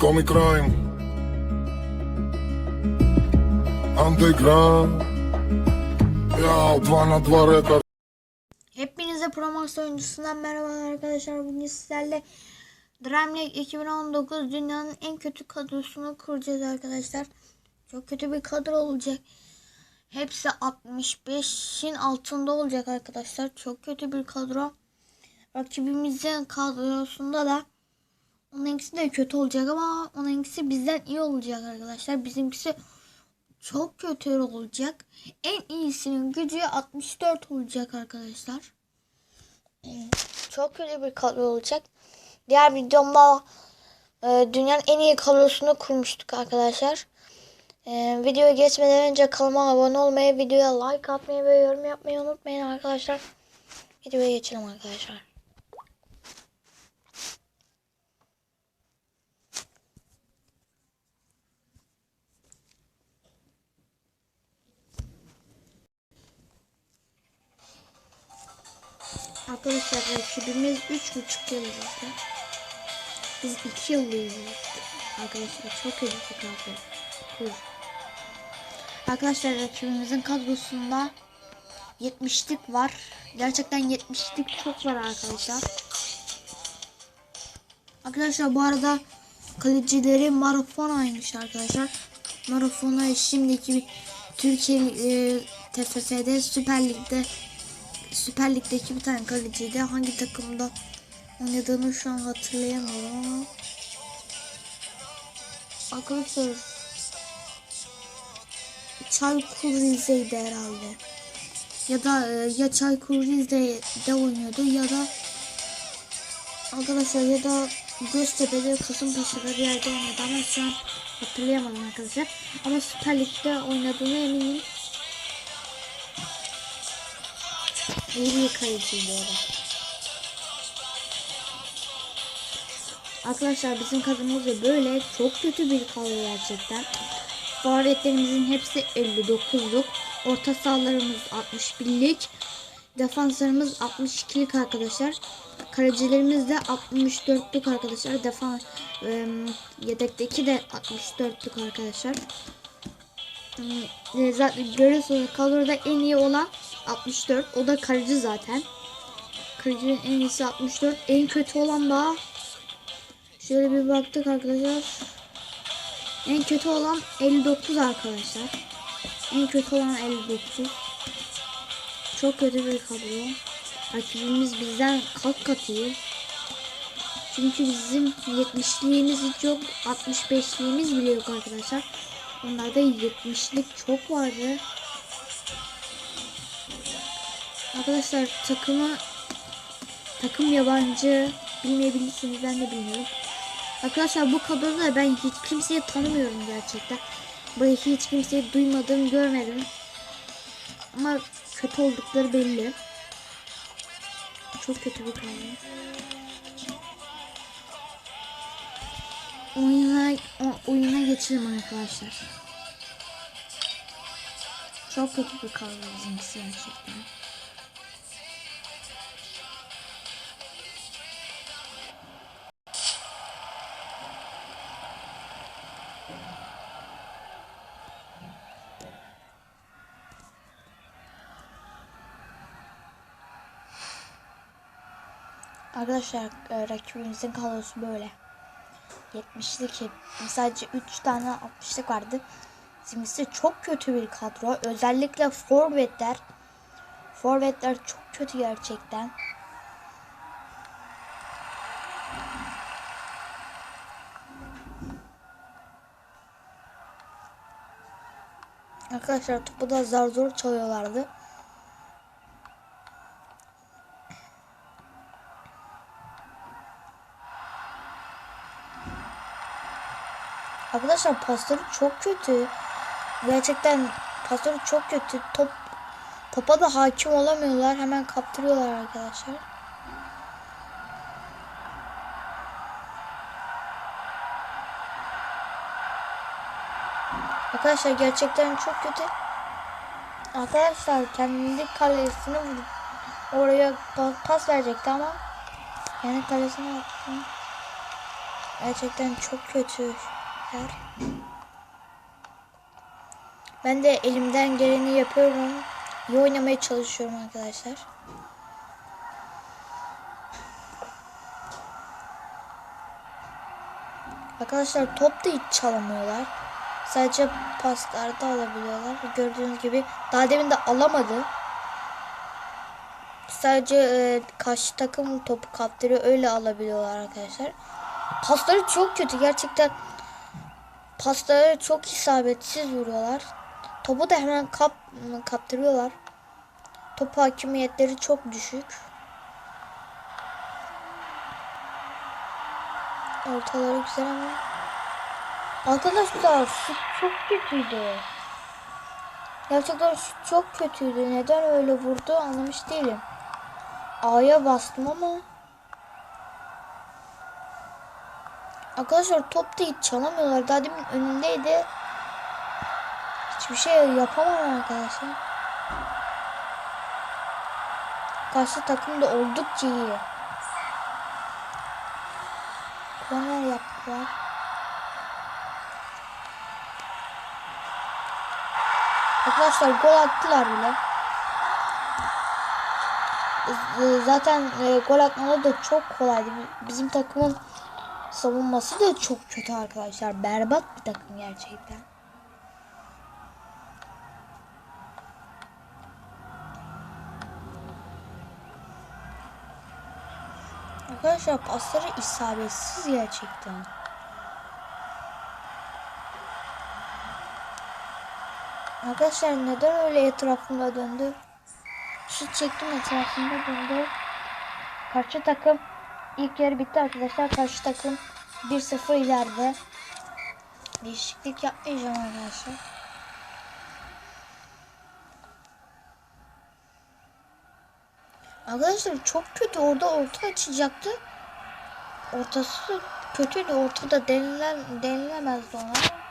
Comic Crime Underground Ja, 2 na 2 rekord Hepinize Promax oyuncusundan merhabalar arkadaşlar. Bugün sizlerle Dream League 2019 dünyanın en kötü kadrosunu kuracağız arkadaşlar. Çok kötü bir kadro olacak. Hepsi 65'in altında olacak arkadaşlar. Çok kötü bir kadro. Rakibimizin kadrosunda da onunkisi de kötü olacak ama onunkisi bizden iyi olacak arkadaşlar. Bizimkisi çok kötü olacak. En iyisinin gücü 64 olacak arkadaşlar. Çok kötü bir kadro olacak. Diğer videomda e, dünyanın en iyi kadrosunu kurmuştuk arkadaşlar. E, videoya geçmeden önce kanalıma abone olmayı, videoya like atmayı ve yorum yapmayı unutmayın arkadaşlar. Videoya geçelim arkadaşlar. Arkadaşlar rakibimiz 3,5 yıldızlı. Biz 2 yıldızlıyız. Arkadaşlar çok kötü bir kadro. Kur. Arkadaşlar rakibimizin kadrosunda 70'lik var. Gerçekten 70'lik çok var arkadaşlar. Arkadaşlar bu arada kalecileri Marafona'ymış arkadaşlar. Marafona şimdiki Türkiye e, TFF'de Süper Lig'de Süper Lig'deki bir tane kaleciydi. Hangi takımda oynadığını şu an hatırlayamıyorum. Arkadaşlar Çaykur Rize'ydi herhalde. Ya da e, ya Çaykur Rize'de oynuyordu ya da arkadaşlar ya da Göztepe'de Kasımpaşa'da bir yerde oynadı ama şu an hatırlayamadım arkadaşlar. Ama Süper Lig'de oynadığına eminim. İyi bir kaleciydi o da. Arkadaşlar bizim kadımız da böyle çok kötü bir kadro gerçekten. Forvetlerimizin hepsi 59'luk. Orta sahalarımız 61'lik. Defanslarımız 62'lik arkadaşlar. Kalecilerimiz de 64'lük arkadaşlar. Defans yedekteki de 64'lük arkadaşlar. E, zaten görüyorsunuz kadroda en iyi olan 64. O da kaleci zaten. Kalecinin en iyisi 64. En kötü olan da şöyle bir baktık arkadaşlar. En kötü olan 59 arkadaşlar. En kötü olan 59. Çok kötü bir kadro. Rakibimiz bizden kat kat iyi. Çünkü bizim 70'liğimiz hiç yok. 65'liğimiz bile yok arkadaşlar. Onlarda 70'lik çok vardı. Arkadaşlar takımı takım yabancı bilmeyebilirsiniz ben de bilmiyorum. Arkadaşlar bu kadroda ben hiç kimseyi tanımıyorum gerçekten. Burayı hiç kimseyi duymadım, görmedim. Ama kötü oldukları belli. Çok kötü bir kadro. Oyuna, oyuna geçelim arkadaşlar. Çok kötü bir kadro bizimkisi gerçekten. Arkadaşlar e, rakibimizin kadrosu böyle. 70'lik sadece 3 tane 60'lık vardı. Bizimkisi çok kötü bir kadro. Özellikle forvetler. Forvetler çok kötü gerçekten. Arkadaşlar topu da zar zor çalıyorlardı. Arkadaşlar pasları çok kötü. Gerçekten pasları çok kötü. Top topa da hakim olamıyorlar. Hemen kaptırıyorlar arkadaşlar. Arkadaşlar gerçekten çok kötü. Arkadaşlar kendi kalesine vurup oraya pas verecekti ama yani kalesine attı. Gerçekten çok kötüler. Ben de elimden geleni yapıyorum. İyi oynamaya çalışıyorum arkadaşlar. Arkadaşlar top da hiç çalamıyorlar. Sadece paslarda alabiliyorlar. Gördüğünüz gibi daha demin de alamadı. Sadece e, karşı takım topu kaptırıyor öyle alabiliyorlar arkadaşlar. Pasları çok kötü gerçekten. Pasları çok isabetsiz vuruyorlar. Topu da hemen kap kaptırıyorlar. Top hakimiyetleri çok düşük. Ortaları güzel ama. Arkadaşlar şut çok kötüydü. Gerçekten şut çok kötüydü. Neden öyle vurdu anlamış değilim. A'ya bastım ama. Arkadaşlar top da hiç çalamıyorlar. Daha demin önündeydi. Hiçbir şey yapamam arkadaşlar. Karşı takım da oldukça iyi. Korner yaptılar. Arkadaşlar gol attılar bile. Zaten e, gol atmaları da çok kolaydı. Bizim takımın savunması da çok kötü arkadaşlar. Berbat bir takım gerçekten. Arkadaşlar pasları isabetsiz gerçekten. Arkadaşlar neden öyle etrafında döndü? Şut çektim etrafında döndü. Karşı takım ilk yarı bitti arkadaşlar. Karşı takım 1-0 ileride. Değişiklik yapmayacağım arkadaşlar. Arkadaşlar çok kötü orada orta açacaktı. Ortası kötüydü. Ortada denilen denilemezdi ona.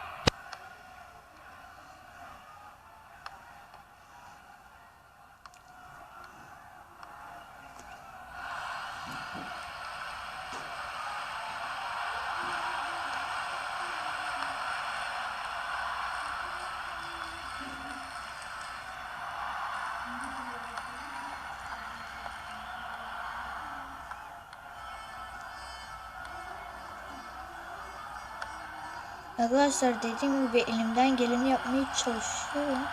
Arkadaşlar dediğim gibi elimden geleni yapmaya çalışıyorum.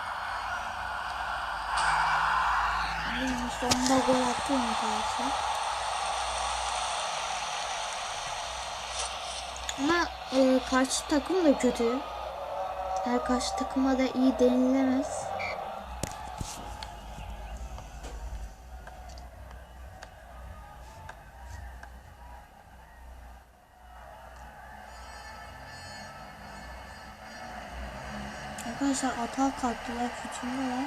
Benim sonunda gol attım arkadaşlar. Ama e, karşı takım da kötü. Her karşı takıma da iyi denilemez. Arkadaşlar atağa kalktılar, hücumdalar.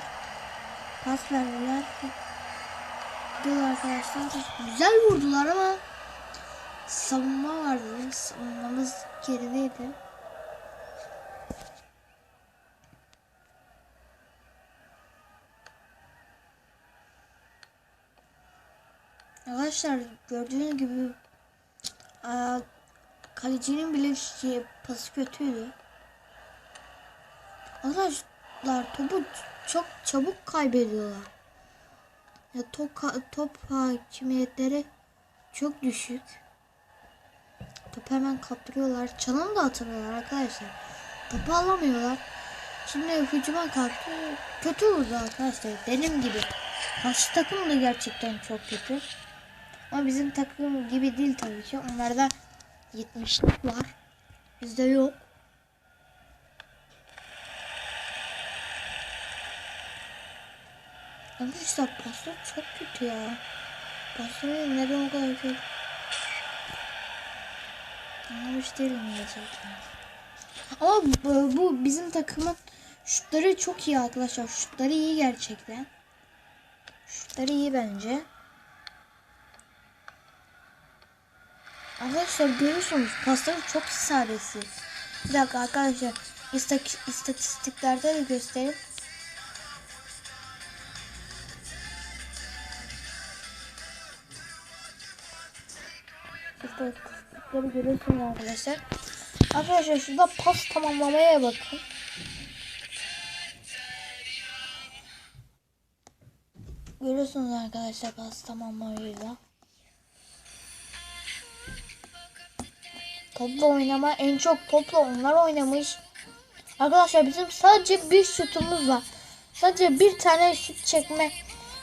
Pas verdiler. Gidiyorlar arkadaşlar. Güzel vurdular ama savunma vardı. Savunmamız gerideydi. Arkadaşlar gördüğünüz gibi kalecinin bile şey, pası kötüydü. Arkadaşlar topu çok çabuk kaybediyorlar. Ya top, top hakimiyetleri çok düşük. Topu hemen kaptırıyorlar. Çalım da atıyorlar arkadaşlar. Topu alamıyorlar. Şimdi hücuma kalktı. Kötü vurdu arkadaşlar. Benim gibi. Karşı takım da gerçekten çok kötü. Ama bizim takım gibi değil tabii ki. Onlarda 70'lik var. Bizde yok. Arkadaşlar paslar çok kötü ya. Pasları neden o kadar kötü? Anlamış değilim gerçekten. Ama bu, bu bizim takımın şutları çok iyi arkadaşlar. Şutları iyi gerçekten. Şutları iyi bence. Arkadaşlar görüyorsunuz pasları çok isabetsiz. Bir dakika arkadaşlar istatistiklerde de göstereyim. İstatistik taktikleri görüyorsunuz arkadaşlar. Arkadaşlar şurada pas tamamlamaya bakın. Görüyorsunuz arkadaşlar pas tamamlamayla. Topla oynama en çok topla onlar oynamış. Arkadaşlar bizim sadece bir şutumuz var. Sadece bir tane şut çekme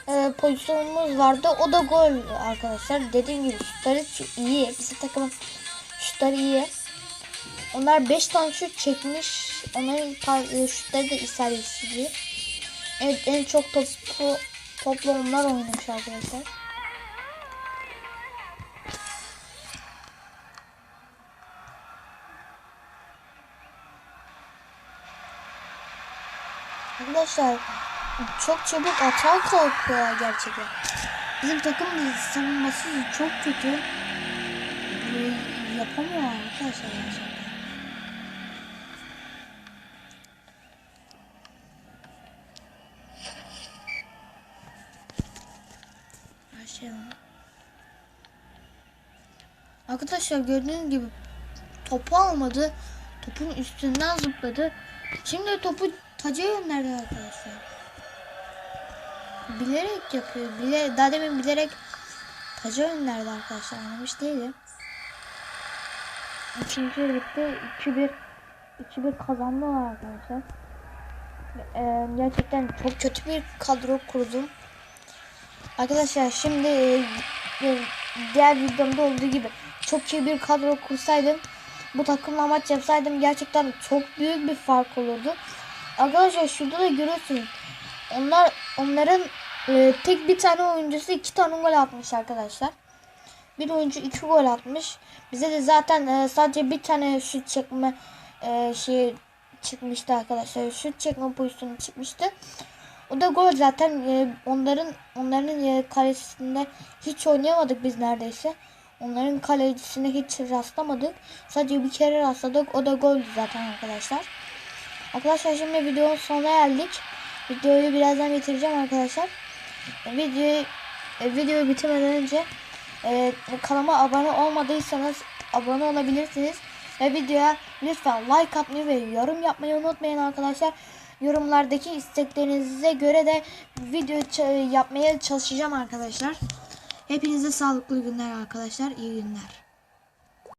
e, pozisyonumuz vardı. O da gol arkadaşlar. Dediğim gibi şutları iyi. Bizim takımın şutları iyi. Onlar 5 tane şut çekmiş. Onların e, şutları da isabetsiz. Evet en çok topu topla onlar oynamış arkadaşlar. Arkadaşlar çok çabuk atağa kalkıyorlar gerçekten. Bizim takım savunması çok kötü. Yapamıyor arkadaşlar gerçekten. Arkadaşlar gördüğünüz gibi topu almadı. Topun üstünden zıpladı. Şimdi topu taca gönderdi arkadaşlar. Bilerek yapıyor. Bile, daha demin bilerek taca gönderdi arkadaşlar. Anlamış değilim. İkinci birlikte 2-1 2-1 kazandılar arkadaşlar. Ee, gerçekten çok kötü bir kadro kurdum. Arkadaşlar şimdi e, e, diğer videomda olduğu gibi çok iyi bir kadro kursaydım bu takımla maç yapsaydım gerçekten çok büyük bir fark olurdu. Arkadaşlar şurada da görüyorsunuz. Onlar onların e, tek bir tane oyuncusu iki tane gol atmış arkadaşlar. Bir oyuncu iki gol atmış. Bize de zaten e, sadece bir tane şut çekme e, şey çıkmıştı arkadaşlar. Şut çekme pozisyonu çıkmıştı. O da gol zaten e, onların onların e, kalesinde hiç oynayamadık biz neredeyse. Onların kalecisine hiç rastlamadık. Sadece bir kere rastladık. O da goldü zaten arkadaşlar. Arkadaşlar şimdi videonun sonuna geldik. Videoyu birazdan bitireceğim arkadaşlar. Videoyu e, videoyu bitirmeden önce e, kanalıma abone olmadıysanız abone olabilirsiniz. Ve videoya lütfen like atmayı ve yorum yapmayı unutmayın arkadaşlar. Yorumlardaki isteklerinize göre de video yapmaya çalışacağım arkadaşlar. Hepinize sağlıklı günler arkadaşlar. İyi günler.